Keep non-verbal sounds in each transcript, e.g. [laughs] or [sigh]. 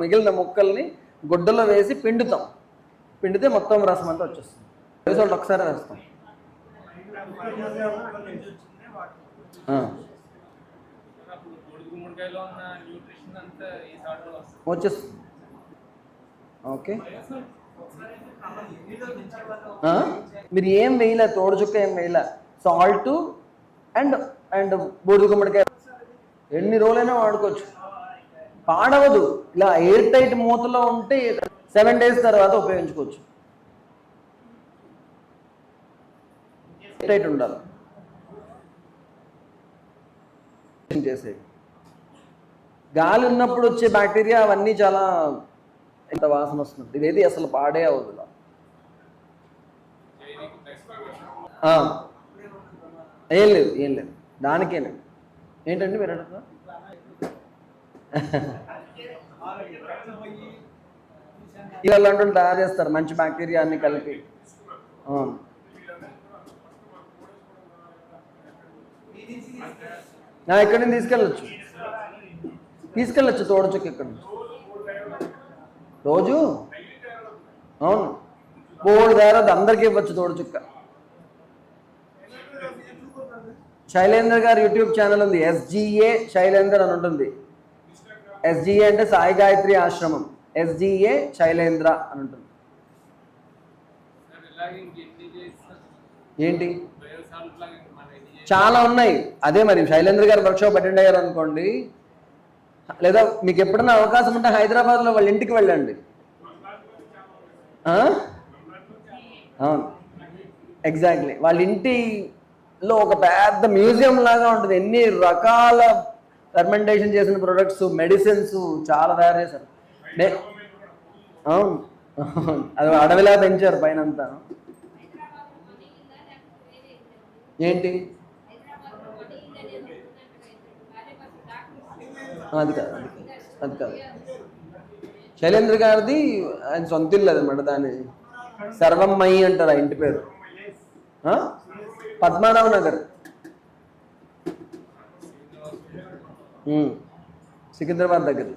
మిగిలిన ముక్కల్ని గుడ్డలో వేసి పిండుతాం. పిండితే మొత్తం రసం అంతా వచ్చేస్తుంది. రిజల్ట్ ఒకసారి వేస్తాం. వచ్చేస్తుంది. ఓకే. మీరు ఏం వేయలే తోడుచుక్క ఏం వేయలే. సాల్ట్ అండ్ అండ్ బూడిద గుమ్మడికాయ. ఎన్ని రోజులైనా వాడుకోవచ్చు. పాడవదు. ఇలా ఎయిర్ టైట్ మూతలో ఉంటే సెవెన్ డేస్ తర్వాత ఉపయోగించుకోవచ్చు. ఎయిర్ టైట్ ఉండాలి. చేసే. గాలి ఉన్నప్పుడు వచ్చే బ్యాక్టీరియా అవన్నీ చాలా ఎంత వాసన వస్తుంది. ఇదేది అసలు పాడే అవ్వదు ఆ. ఏం లేదు ఏం లేదు. దానికే లేదు ఏంటండి మీరు అడుగుతున్నారు? ఇలాంటి తయారు చేస్తారు మంచి బ్యాక్టీరియా అన్ని కలిపి. అవును. నా ఇక్కడి నుంచి తీసుకెళ్ళచ్చు. తీసుకెళ్ళచ్చు తోడచుక్క ఇక్కడ నుంచి. రోజు? అవును. బోర్డు తయారవుతుంది అందరికీ ఇవ్వచ్చు తోడచుక్క శైలేందర్ గారు యూట్యూబ్ ఛానల్ ఉంది ఎస్జిఏ శైలేందర్ అని ఉంటుంది. ఎస్జిఏ అంటే సాయి గాయత్రి ఆశ్రమం. ఎస్జిఏ శైలేంద్ర అని ఉంటుంది. ఏంటి? చాలా ఉన్నాయి. అదే మరి శైలేంద్ర గారు వర్క్షాప్ అటెండ్ అయ్యారు అనుకోండి. లేదా మీకు ఎప్పుడైనా అవకాశం ఉంటే హైదరాబాద్లో వాళ్ళ ఇంటికి వెళ్ళండి. అవును. ఎగ్జాక్ట్లీ వాళ్ళ ఇంటిలో ఒక పెద్ద మ్యూజియం లాగా ఉంటుంది. ఎన్ని రకాల ఫెర్మెంటేషన్ చేసిన ప్రొడక్ట్స్ మెడిసిన్స్ చాలా తయారు చేశారు. అవును. అది అడవిలా పెంచారు పైన అంతా ఏంటి? అది కాదు అది కాదు శైలేంద్ర గారిది ఆయన సొంత ఇల్లు అనమాట దాని సర్వమ్మయ్యి అంటారు ఆ ఇంటి పేరు. ఆ? పద్మారావు నగర్. సికింద్రాబాద్ దగ్గర.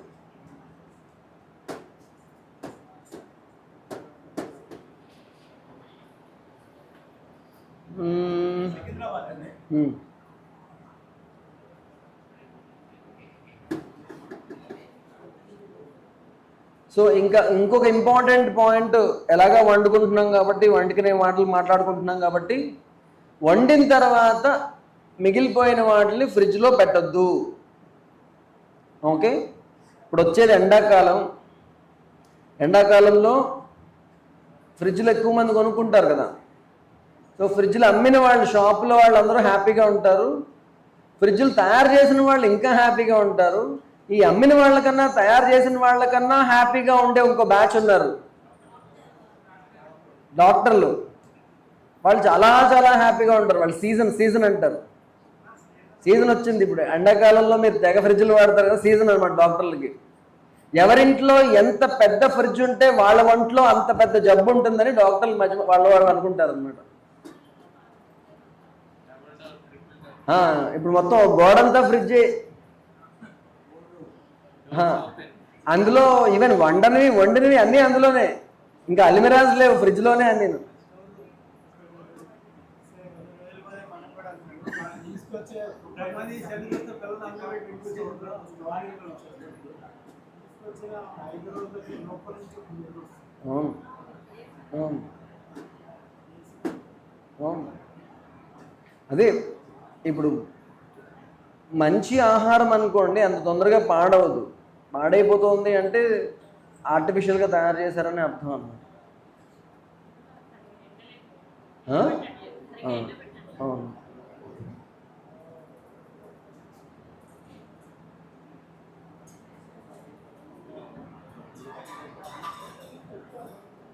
సో ఇంకా ఇంకొక ఇంపార్టెంట్ పాయింట్ ఎలాగా వండుకుంటున్నాం కాబట్టి వండుకునే మాటలు మాట్లాడుకుంటున్నాం కాబట్టి వండిన తర్వాత మిగిలిపోయిన వాటిని ఫ్రిడ్జ్లో పెట్టొద్దు. ఓకే? ఇప్పుడు వచ్చేది ఎండాకాలం. ఎండాకాలంలో ఫ్రిడ్జ్లు ఎక్కువ మంది కొనుక్కుంటారు కదా. సో ఫ్రిడ్జ్లు అమ్మిన వాళ్ళు షాపులో వాళ్ళందరూ హ్యాపీగా ఉంటారు. ఫ్రిడ్జ్లు తయారు చేసిన వాళ్ళు ఇంకా హ్యాపీగా ఉంటారు. ఈ అమ్మిన వాళ్ళకన్నా తయారు చేసిన వాళ్ళకన్నా హ్యాపీగా ఉండే ఇంకో బ్యాచ్ ఉన్నారు. డాక్టర్లు. వాళ్ళు చాలా చాలా హ్యాపీగా ఉంటారు. వాళ్ళు సీజన్ సీజన్ అంటారు. సీజన్ వచ్చింది ఇప్పుడు. ఎండాకాలంలో మీరు తెగ ఫ్రిడ్జ్లు వాడతారు కదా సీజన్ అనమాట డాక్టర్లకి. ఎవరింట్లో ఎంత పెద్ద ఫ్రిడ్జ్ ఉంటే వాళ్ళ ఒంట్లో అంత పెద్ద జబ్బు ఉంటుందని డాక్టర్లు మధ్య వాళ్ళ వారు అనుకుంటారు అనమాట ఇప్పుడు మొత్తం గోడంతా ఫ్రిడ్జే. అందులో ఈవెన్ వండనివి వండినవి అన్నీ అందులోనే. ఇంకా అలిమిరాజ్ లేవు ఫ్రిడ్జ్లోనే అన్నీ. నేను కొంతమంది చదివితే పిల్లలు అందరూ తీసుకొచ్చిన ఐదు రోజులకి లోపల నుంచి అవును అవును అవును అదే ఇప్పుడు మంచి ఆహారం అనుకోండి అంత తొందరగా పాడవదు. పాడైపోతుంది అంటే ఆర్టిఫిషియల్గా తయారు చేశారని అర్థం అన్నమాట? అవును.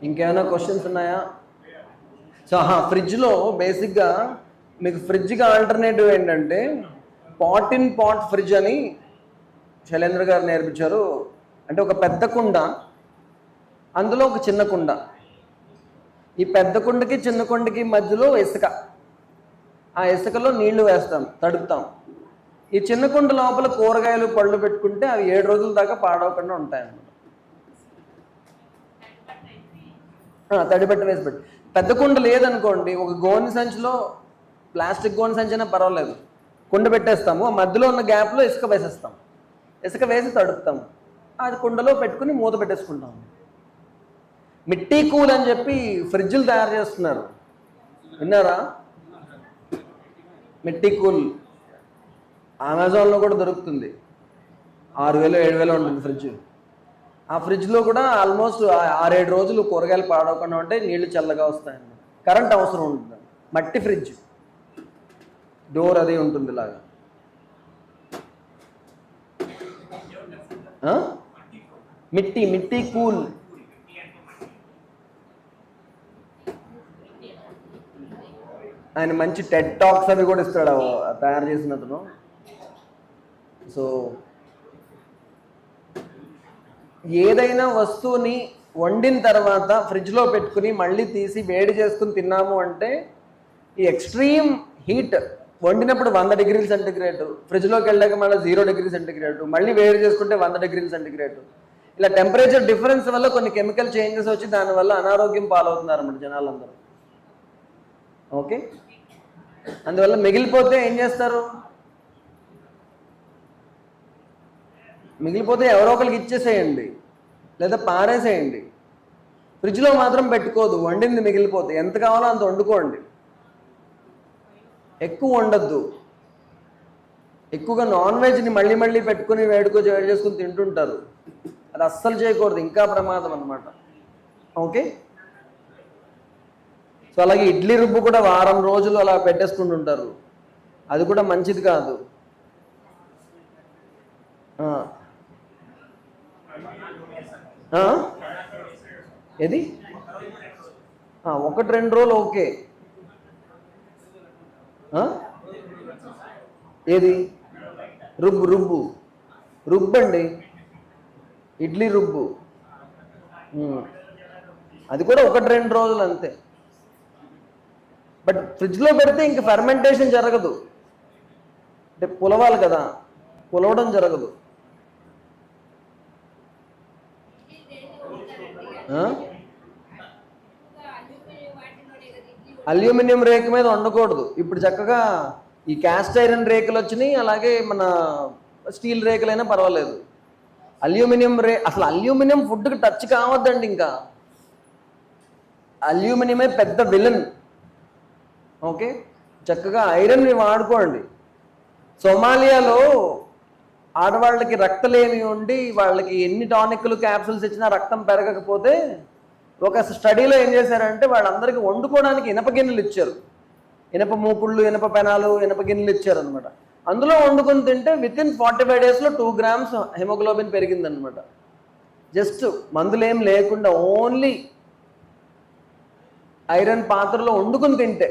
ఇంకేమైనా క్వశ్చన్స్ ఉన్నాయా? సో ఫ్రిడ్జ్లో బేసిక్గా మీకు ఫ్రిడ్జ్గా ఆల్టర్నేటివ్ ఏంటంటే పాట్ ఇన్ పాట్ ఫ్రిడ్జ్ అని శైలేంద్ర గారు నేర్పించారు. అంటే ఒక పెద్ద కుండ అందులో ఒక చిన్న కుండ. ఈ పెద్ద కుండకి చిన్న కుండకి మధ్యలో ఇసుక. ఆ ఇసుకలో నీళ్ళు వేస్తాం తడుపుతాం. ఈ చిన్న కుండ లోపల కూరగాయలు పళ్ళు పెట్టుకుంటే అవి ఏడు రోజుల దాకా పాడవకుండా ఉంటాయండి తడి ఆ, వేసి పెట్టి పెద్ద కుండ లేదనుకోండి ఒక గోని సంచిలో ప్లాస్టిక్ గోని సంచి అయినా పర్వాలేదు. కుండ పెట్టేస్తాము మధ్యలో ఉన్న గ్యాప్లో ఇసుక వేసేస్తాం. ఇసుక వేసి తడుపుతాం. అది కుండలో పెట్టుకుని మూత పెట్టేసుకుంటాం. మిట్టీ కూల్ అని చెప్పి ఫ్రిడ్జ్లు తయారు చేస్తున్నారు. విన్నారా? మిట్టీ కూల్. అమెజాన్లో కూడా దొరుకుతుంది. ఆరు వేలు ఏడు వేలు ఉంటుంది ఫ్రిడ్జ్. ఆ ఫ్రిడ్జ్లో కూడా ఆల్మోస్ట్ ఆరేడు రోజులు కూరగాయలు పాడవకుండా ఉంటే నీళ్ళు చల్లగా వస్తాయండి. కరెంట్ అవసరం ఉంటుంది మట్టి ఫ్రిడ్జ్ డోర్ అది ఉంటుంది ఇలాగా. మిట్టి మిట్టి కూల్. ఆయన మంచి టెడ్ టాక్స్ అవి కూడా ఇస్తాడు తయారు చేసిన అతను సో ఏదైనా వస్తువుని వండిన తర్వాత ఫ్రిడ్జ్లో పెట్టుకుని మళ్ళీ తీసి వేడి చేసుకుని తిన్నాము అంటే ఈ ఎక్స్ట్రీమ్ హీట్ వండినప్పుడు వంద డిగ్రీలు సెంటిగ్రేడ్ ఫ్రిడ్జ్లోకి వెళ్ళాక మళ్ళీ జీరో డిగ్రీ సెంటిగ్రేడ్ మళ్ళీ వేడి చేసుకుంటే వంద డిగ్రీలు సెంటిగ్రేడ్ ఇలా టెంపరేచర్ డిఫరెన్స్ వల్ల కొన్ని కెమికల్ చేంజెస్ వచ్చి దానివల్ల అనారోగ్యం పాలవుతున్నారు అన్నమాట జనాలందరూ. ఓకే? అందువల్ల మిగిలిపోతే ఏం చేస్తారు? మిగిలిపోతే ఎవరో ఒకరికి ఇచ్చేసేయండి లేదా పారేసేయండి ఫ్రిడ్జ్లో మాత్రం పెట్టుకోదు వండింది మిగిలిపోతే. ఎంత కావాలో అంత వండుకోండి. ఎక్కువ వండద్దు. ఎక్కువగా నాన్ వెజ్ని మళ్ళీ మళ్ళీ పెట్టుకుని వేడుకో వేడి చేసుకుని తింటుంటారు. అది అస్సలు చేయకూడదు ఇంకా ప్రమాదం అనమాట ఓకే? సో అలాగే ఇడ్లీ రుబ్బు కూడా వారం రోజులు అలా పెట్టేసుకుంటుంటారు. అది కూడా మంచిది కాదు. ఏది? ఒకటి రెండు రోజులు ఓకే? ఏది? రుబ్బు రుబ్బు. రుబ్బండి. ఇడ్లీ రుబ్బు. అది కూడా ఒకటి రెండు రోజులు అంతే. బట్ ఫ్రిడ్జ్లో పెడితే ఇంక ఫెర్మెంటేషన్ జరగదు. అంటే పులవాలి కదా. పులవడం జరగదు. అల్యూమినియం రేకు మీద వండకూడదు ఇప్పుడు చక్కగా ఈ క్యాస్ట్ ఐరన్ రేకులు వచ్చినాయి అలాగే మన స్టీల్ రేకులైనా పర్వాలేదు. అల్యూమినియం రే అసలు అల్యూమినియం ఫుడ్కి టచ్ కావద్దండి ఇంకా. అల్యూమినియమే పెద్ద విలన్. ఓకే? చక్కగా ఐరన్ని వాడుకోండి. సోమాలియాలో ఆడవాళ్ళకి రక్తలేమి ఉండి వాళ్ళకి ఎన్ని టానిక్లు క్యాప్సూల్స్ ఇచ్చినా రక్తం పెరగకపోతే ఒక స్టడీలో ఏం చేశారంటే వాళ్ళందరికీ వండుకోవడానికి ఇనప గిన్నెలు ఇచ్చారు. ఇనప మూకుళ్ళు ఇనప పెనాలు ఇనప గిన్నెలు ఇచ్చారు అనమాట అందులో వండుకొని తింటే విత్ ఇన్ ఫార్టీ ఫైవ్ డేస్లో టూ గ్రామ్స్ హెమోగ్లోబిన్ పెరిగిందనమాట జస్ట్ మందులేం లేకుండా ఓన్లీ ఐరన్ పాత్రలో వండుకొని తింటే.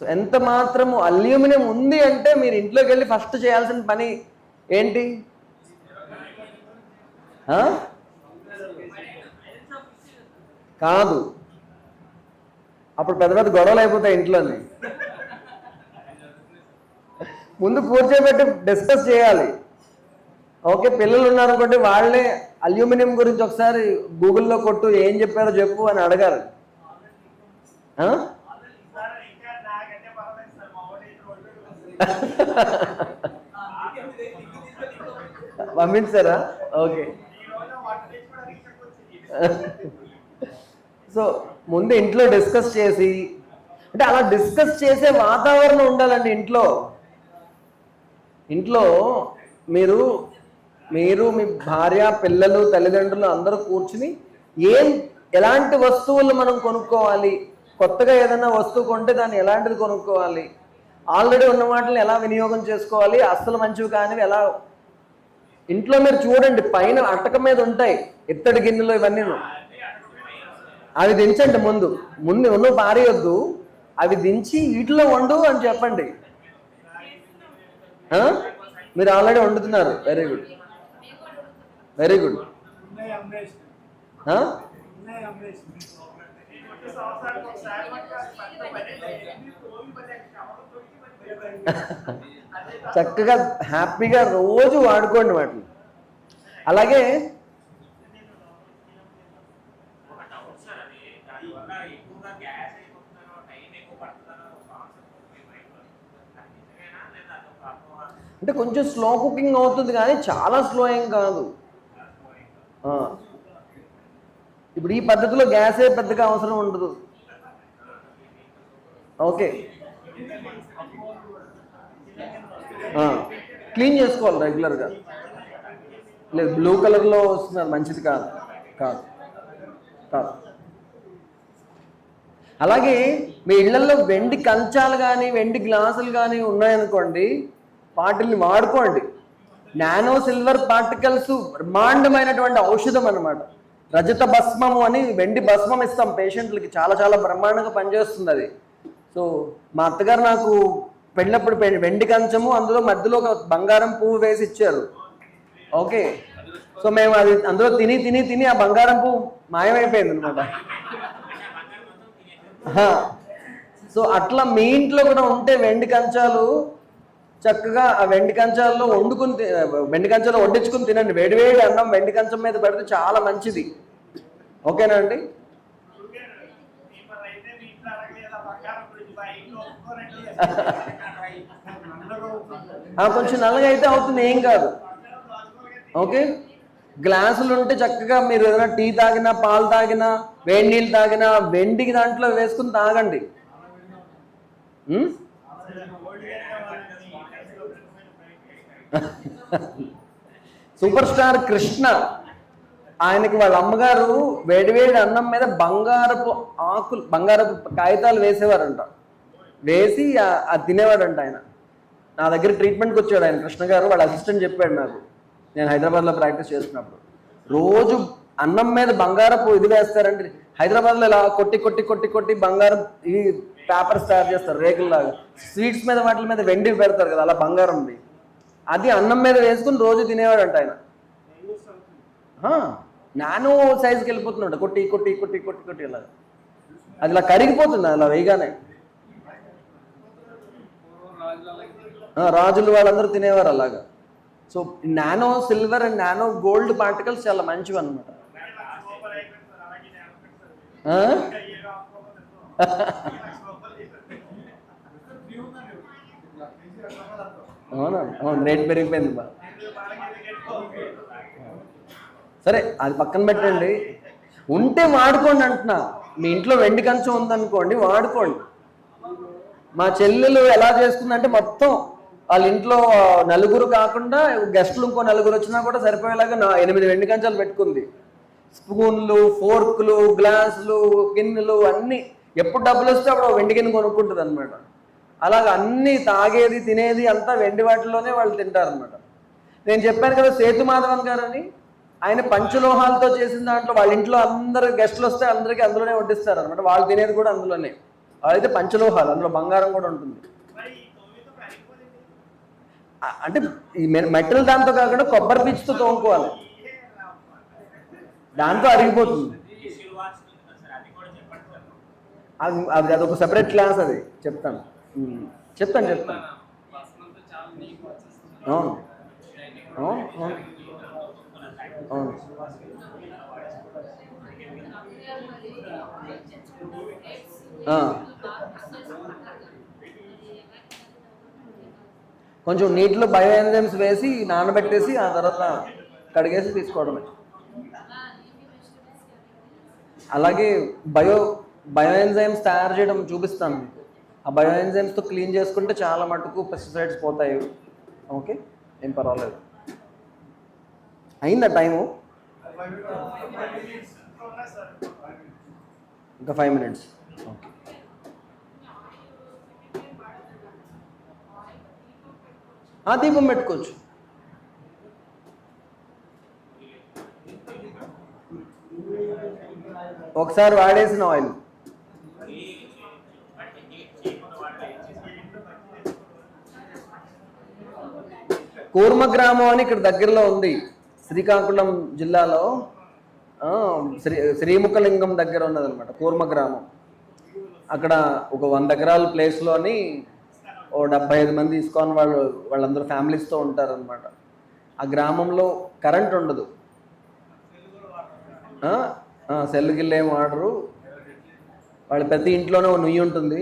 సో ఎంత మాత్రము అల్యూమినియం ఉంది అంటే మీరు ఇంట్లోకి వెళ్ళి ఫస్ట్ చేయాల్సిన పని ఏంటి? ఆ? కాదు. అప్పుడు పెద్ద పెద్ద గొడవలు అయిపోతాయి ఇంట్లోని. ముందు కూర్చోబెట్టి డిస్కస్ చేయాలి. ఓకే పిల్లలు ఉన్నారనుకోండి వాళ్ళే అల్యూమినియం గురించి ఒకసారి గూగుల్లో కొట్టు ఏం చెప్పారో చెప్పు అని అడగాలి ఆ? సార్ ఇంకా నాకంటే పర్వాలేదు సార్ మా వాడు ఇటు వండుడు. పంపించారా? ఓకే. సో ముందు ఇంట్లో డిస్కస్ చేసి అంటే అలా డిస్కస్ చేసే వాతావరణం ఉండాలండి ఇంట్లో. ఇంట్లో మీరు మీరు మీ భార్య పిల్లలు తల్లిదండ్రులు అందరూ కూర్చుని ఏం ఎలాంటి వస్తువులు మనం కొనుక్కోవాలి? కొత్తగా ఏదైనా వస్తువు కొంటే దాన్ని ఎలాంటిది కొనుక్కోవాలి? ఆల్రెడీ ఉన్న వాటిని ఎలా వినియోగం చేసుకోవాలి అస్సలు మంచివి కానివి ఎలా? ఇంట్లో మీరు చూడండి పైన అట్టక మీద ఉంటాయి ఇత్తడి గిన్నెలు ఇవన్నీ. అవి దించండి ముందు. ముందు ఉన్న పారేయొద్దు. అవి దించి వీటిలో వండు అని చెప్పండి. మీరు ఆల్రెడీ వండుతున్నారు. వెరీ గుడ్ వెరీ గుడ్ సంవత్సరానికి ఒకసారి [laughs] చక్కగా హ్యాపీగా రోజు వాడుకోండి వాటిని. అలాగే అంటే కొంచెం స్లో కుకింగ్ అవుతుంది కానీ చాలా స్లో ఏం కాదు. ఇప్పుడు ఈ పద్ధతిలో గ్యాసే పెద్దగా అవసరం ఉండదు. ఓకే. క్లీన్ చేసుకోవాలి రెగ్యులర్గా లేదు బ్లూ కలర్లో వస్తుంది మంచిది కాదు. కాదు. కాదు. అలాగే మీ ఇళ్ళలో వెండి కంచాలు కానీ వెండి గ్లాసులు కానీ ఉన్నాయనుకోండి వాటిల్ని వాడుకోండి. నానో సిల్వర్ పార్టికల్స్ బ్రహ్మాండమైనటువంటి ఔషధం అన్నమాట. రజత భస్మము అని వెండి భస్మం ఇస్తాం పేషెంట్లకి. చాలా చాలా బ్రహ్మాండంగా పనిచేస్తుంది అది. సో మా అత్తగారు నాకు పెళ్ళినప్పుడు పె- వెండి కంచము అందులో మధ్యలో ఒక బంగారం పువ్వు వేసి ఇచ్చారు. ఓకే. సో మేము అది అందులో తిని తిని తిని ఆ బంగారం పువ్వు మాయమైపోయింది అనమాట సో అట్లా మీ ఇంట్లో కూడా ఉంటే వెండి కంచాలు చక్కగా ఆ వెండి కంచాల్లో వండుకుని వెండి కంచాలు వడ్డించుకుని తినండి. వేడివేడి అన్నం వెండి కంచం మీద పెడితే చాలా మంచిది. ఓకేనా అండి ఇప్పుడు అయితే మీ ఇంట్లో అడగలేదా బంగారం గురించి మా ఇంట్లో ఒప్పుకోరండి అందరూ ఆ, కొంచెం నల్లగా అయితే అవుతుంది ఏం కాదు. ఓకే? గ్లాసులు ఉంటే చక్కగా మీరు ఏదైనా టీ తాగినా పాలు తాగినా వేడి నీళ్ళు తాగినా వెండికి దాంట్లో వేసుకుని తాగండి. సూపర్ స్టార్ కృష్ణ ఆయనకి వాళ్ళ అమ్మగారు వేడివేడి అన్నం మీద బంగారపు ఆకులు బంగారపు కాగితాలు వేసేవారంట. వేసి ఆ- అది తినేవాడంట ఆయన. నా దగ్గర ట్రీట్మెంట్కి వచ్చాడు ఆయన. కృష్ణ గారు వాళ్ళ అసిస్టెంట్ చెప్పాడు నాకు. నేను హైదరాబాద్లో ప్రాక్టీస్ చేస్తున్నప్పుడు. రోజు అన్నం మీద బంగారపు ఇది వేస్తారంటే హైదరాబాద్లో ఇలా కొట్టి కొట్టి కొట్టి కొట్టి బంగారం ఈ పేపర్స్ తయారు చేస్తారు రేకుల్లాగా. స్వీట్స్ మీద వాటి మీద వెండి పెడతారు కదా అలా బంగారంది. అది అన్నం మీద వేసుకుని రోజు తినేవాడంట ఆయన. నానో సైజుకి వెళ్ళిపోతున్నాడు. కొట్టి కొట్టి కొట్టి కొట్టి కొట్టి ఇలా అది ఇలా కరిగిపోతుంది అలా వేయగానే పూర్వం రాజులు అలాగే ఆ, రాజులు వాళ్ళందరూ తినేవారు అలాగా. So nano silver and nano gold particles చాలా మంచివి అనమాట అవునా? అవును రేట్ పెరిగిపోయింది బా. సరే అది పక్కన పెట్టండి. ఉంటే వాడుకోండి అంటున్నా. మీ ఇంట్లో వెండి కంచం ఉందనుకోండి వాడుకోండి. మా చెల్లెలు ఎలా చేస్తుందంటే మొత్తం వాళ్ళ ఇంట్లో నలుగురు కాకుండా గెస్టులు ఇంకో నలుగురు వచ్చినా కూడా సరిపోయేలాగా నా ఎనిమిది వెండి కంచాలు పెట్టుకుంది. స్పూన్లు ఫోర్క్లు గ్లాసులు గిన్నెలు అన్నీ. ఎప్పుడు డబ్బులు వస్తే అప్పుడు వెండి గిన్నె కొనుక్కుంటుంది అనమాట అలాగ అన్నీ తాగేది తినేది అంతా వెండి వాటిలోనే వాళ్ళు తింటారనమాట నేను చెప్పాను కదా సేతు మాధవన్ గారు అని ఆయన పంచలోహాలతో చేసిన దాంట్లో వాళ్ళ ఇంట్లో అందరు గెస్టులు వస్తే అందరికీ అందులోనే వడ్డిస్తారు అనమాట వాళ్ళు తినేది కూడా అందులోనే. అదైతే పంచలోహాలు అందులో బంగారం కూడా ఉంటుంది మరి ఈ తొమ్మిదితో అయిపోయింది ఆ- అంటే ఈ మె- మెటల్ దాంతో కాకుండా కొబ్బరి పీచుతో తోముకోవాలి. దాంతో అరిగిపోతుంది. అది అది ఒక అదొక సెపరేట్ క్లాస్ అది. చెప్తాను. చెప్తాను చెప్తాను. అవును అవును అవును. అవును కొంచెం నీటిలో బయో ఎంజైమ్స్ వేసి నానబెట్టేసి ఆ తర్వాత కడిగేసి తీసుకోవడమే. అలాగే బయో బయో ఎంజైమ్స్ తయారు చేయడం చూపిస్తాను మీకు. ఆ బయో ఎంజైమ్స్తో క్లీన్ చేసుకుంటే చాలా మటుకు పెస్టిసైడ్స్ పోతాయి. ఓకే? ఏం పర్వాలేదు. అయిందా టైము? ఇంకా ఫైవ్ మినిట్స్. ఓకే. ఆ దీపం పెట్టుకోవచ్చు. ఒకసారి వాడేసిన ఆయిల్ కూర్మ గ్రామం అని ఇక్కడ దగ్గరలో ఉంది. శ్రీకాకుళం జిల్లాలో శ్రీ శ్రీముఖలింగం దగ్గర ఉన్నదనమాట కూర్మ గ్రామం. అక్కడ ఒక వంద ఎకరాల ప్లేస్లోని ఓ డెబ్బై ఐదు మంది ఇస్కాన్ వాళ్ళు వాళ్ళందరూ ఫ్యామిలీస్తో ఉంటారనమాట ఆ గ్రామంలో కరెంట్ ఉండదు. సెల్ గిల్ ఏం వాడరు. వాళ్ళ ప్రతి ఇంట్లోనే ఓ నుయ్యి ఉంటుంది.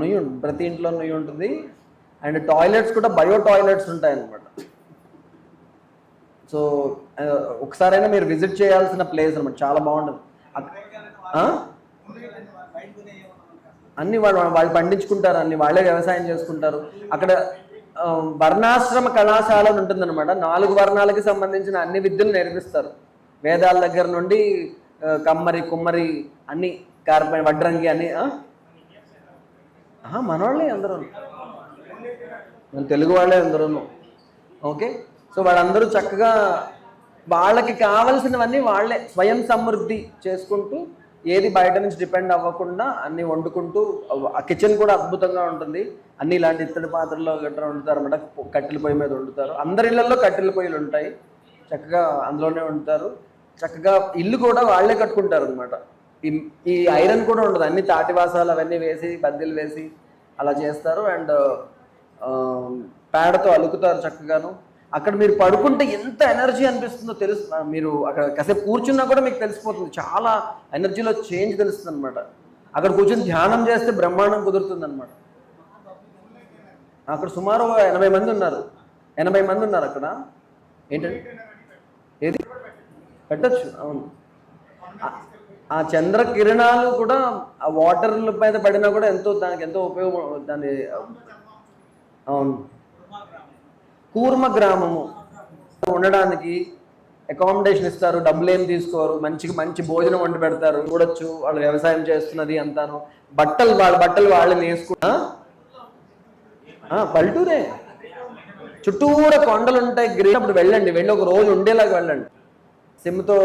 నుయ్యి ఉంటుంది ప్రతి ఇంట్లో నుయ్యి ఉంటుంది. అండ్ టాయిలెట్స్ కూడా బయో టాయిలెట్స్ ఉంటాయి సో ఒకసారైనా మీరు విజిట్ చేయాల్సిన ప్లేస్ అనమాట చాలా బాగుంటుంది. అన్ని వాళ్ళు వాళ్ళు పండించుకుంటారు అన్ని వాళ్ళే వ్యవసాయం చేసుకుంటారు. అక్కడ వర్ణాశ్రమ కళాశాల అని ఉంటుందన్నమాట. నాలుగు వర్ణాలకి సంబంధించిన అన్ని విద్యలు నేర్పిస్తారు. వేదాల దగ్గర నుండి కమ్మరి కుమ్మరి అన్ని కార్ప వడ్రంగి అన్ని మనవాళ్ళే అందరూ. మన తెలుగు వాళ్ళే అందరూ ఓకే? సో వాళ్ళందరూ చక్కగా వాళ్ళకి కావలసినవన్నీ వాళ్ళే స్వయం సమృద్ధి చేసుకుంటూ ఏది బయట నుంచి డిపెండ్ అవ్వకుండా అన్ని వండుకుంటూ ఆ కిచెన్ కూడా అద్భుతంగా ఉంటుంది. అన్ని ఇలాంటి ఇత్తడి పాత్రల్లో గట్రా వండుతారు అనమాట కట్టెల పొయ్యి మీద వండుతారు. అందరి ఇళ్ళలో కట్టెల పొయ్యిలు ఉంటాయి. చక్కగా అందులోనే వండుతారు. చక్కగా ఇల్లు కూడా వాళ్ళే కట్టుకుంటారు అనమాట ఈ ఐరన్ కూడా ఉండదు. అన్ని తాటివాసాలు అవన్నీ వేసి బద్దెలు వేసి అలా చేస్తారు. అండ్ పేడతో అలుకుతారు చక్కగాను. అక్కడ మీరు పడుకుంటే ఎంత ఎనర్జీ అనిపిస్తుందో తెలుసు. మీరు అక్కడ కాసేపు కూర్చున్నా కూడా మీకు తెలిసిపోతుంది. చాలా ఎనర్జీలో చేంజ్ తెలుస్తుంది అనమాట అక్కడ కూర్చొని ధ్యానం చేస్తే బ్రహ్మాండం కుదురుతుంది అనమాట అక్కడ సుమారు ఎనభై మంది ఉన్నారు. ఎనభై మంది ఉన్నారు అక్కడ. ఏంటండి? ఏది? పెట్టచ్చు. అవును. ఆ- ఆ చంద్ర కిరణాలు కూడా ఆ వాటర్ మీద పడినా కూడా ఎంతో దానికి ఎంతో ఉపయోగం దాని అవును. కూర్మ గ్రామము ఉండడానికి అకామిడేషన్ ఇస్తారు డబ్బులు ఏం తీసుకోరు మంచిగా మంచి భోజనం వండి పెడతారు చూడొచ్చు వాళ్ళు వ్యవసాయం చేస్తున్నది అంతాను. బట్టలు వాళ్ళ బట్టలు వాళ్ళు వేసుకున్నా పల్లెటూరే. చుట్టూరా కొండలు ఉంటాయి గ్రీన్ అప్పుడు వెళ్ళండి వెళ్ళి ఒక రోజు ఉండేలాగా వెళ్ళండి. సిమ్తో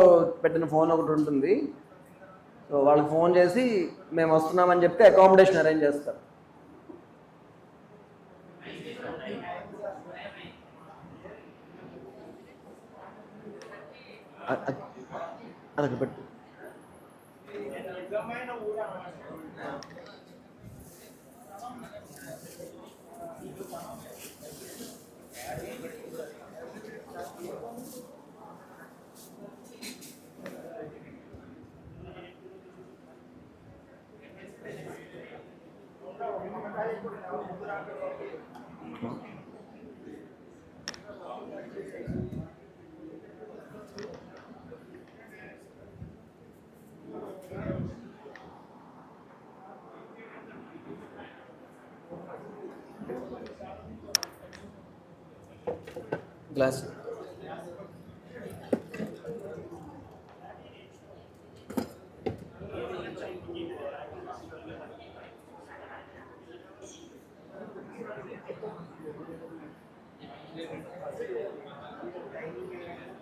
పెట్టిన ఫోన్ ఒకటి ఉంటుంది. సో వాళ్ళకి ఫోన్ చేసి మేము వస్తున్నామని చెప్తే అకామిడేషన్ అరేంజ్ చేస్తారు. అ- అ- అలాగే పెట్టు క్లాస్.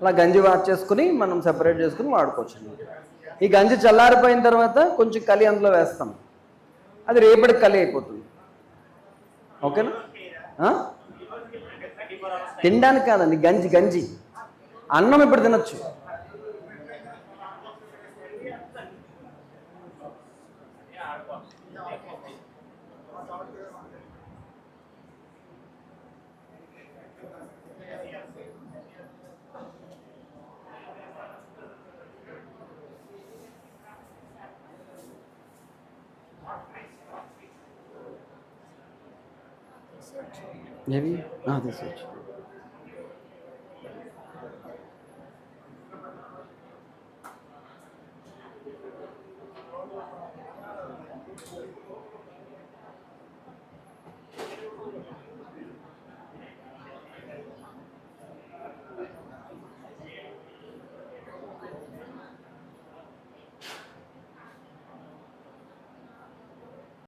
అలా గంజి వాట్ చేసుకుని మనం సెపరేట్ చేసుకుని వాడుకోవచ్చు ఈ గంజి చల్లారిపోయిన తర్వాత కొంచెం కలి అందులో వేస్తాం. అది రేపటికి కలి అయిపోతుంది. ఓకేనా? తినడానికి కాదండి గంజి గంజి. అన్నం ఇప్పుడు తినొచ్చు. ఏవి తీసుకోవచ్చు